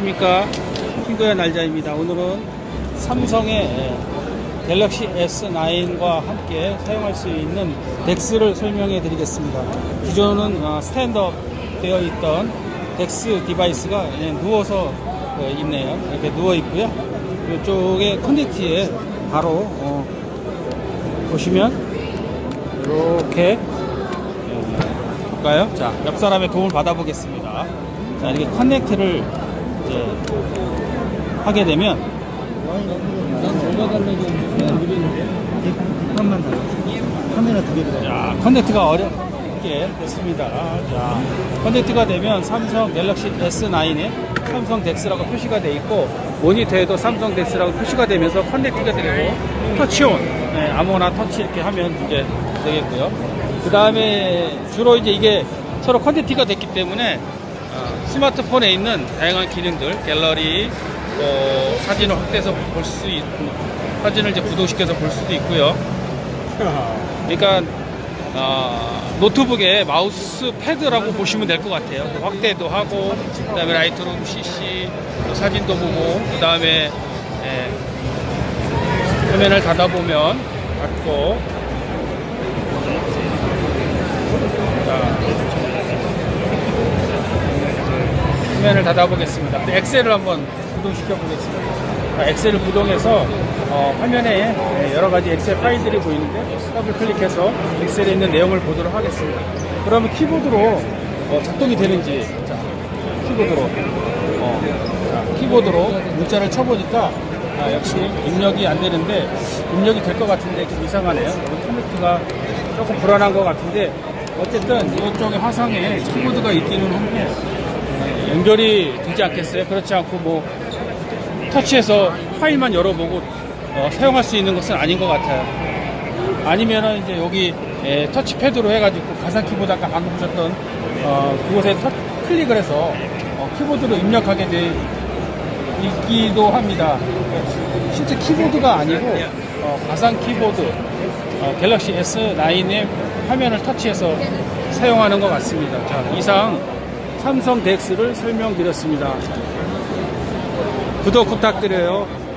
안녕하십니까. 친구의 날짜입니다. 오늘은 삼성의 예, 갤럭시 S9과 함께 사용할 수 있는 덱스를 설명해 드리겠습니다. 기존은 어, 스탠드업 되어 있던 덱스 디바이스가 예, 누워서 어, 있네요. 이렇게 누워 있고요. 이쪽에 커넥티에 바로 어, 보시면 이렇게 예, 볼까요? 자, 옆 사람의 도움을 받아보겠습니다. 자, 이렇게 커넥트를 이제 하게 되면 더 카메라 두개 들어 자, 커넥트가 어렵게 됐습니다. 자, 커넥트가 되면 삼성 갤럭시 S9에 삼성 덱스라고 표시가 돼 있고 모니터에도 삼성 덱스라고 표시가 되면서 커넥트가 되고 터치온 네, 아무거나 터치 이렇게 하면 이제 되겠고요. 그 다음에 주로 이제 이게 서로 커넥트가 됐기 때문에 어, 스마트폰에 있는 다양한 기능들 갤러리 뭐 사진을 확대해서 볼 수 있고 사진을 이제 구동시켜서 볼 수도 있고요. 그러니까 어, 노트북의 마우스 패드라고 보시면 될 것 같아요. 확대도 하고, 그 다음에 라이트룸 CC 또 사진도 보고, 그 다음에 예, 화면을 닫아 보면 닫고, 화면을 닫아 보겠습니다. 엑셀을 한번 구동시켜 보겠습니다. 자, 엑셀을 구동해서 어, 화면에 예, 여러 가지 엑셀 파일들이 보이는데 더블 클릭해서 엑셀에 있는 내용을 보도록 하겠습니다. 그러면 키보드로 어, 작동이 되는지 자, 키보드로 어, 자, 키보드로 문자를 쳐보니까 아, 역시 입력이 안 되는데 입력이 될 것 같은데 좀 이상하네요. 컴퓨터가 조금 불안한 것 같은데 어쨌든 이쪽에 화상에 키보드가 있기는 한데 어, 연결이 되지 않겠어요? 그렇지 않고 뭐 터치해서 파일만 열어보고 어, 사용할 수 있는 것은 아닌 것 같아요. 아니면은 이제 여기 에, 터치패드로 해가지고 가상 키보드 아까 방금 보셨던 어, 그곳에 터, 클릭을 해서 어, 키보드로 입력하게 돼 있기도 합니다. 실제 키보드가 아니고 어, 가상 키보드 어, 갤럭시 S9의 화면을 터치해서 사용하는 것 같습니다. 자, 이상 삼성 덱스를 설명드렸습니다. 구독 부탁드려요.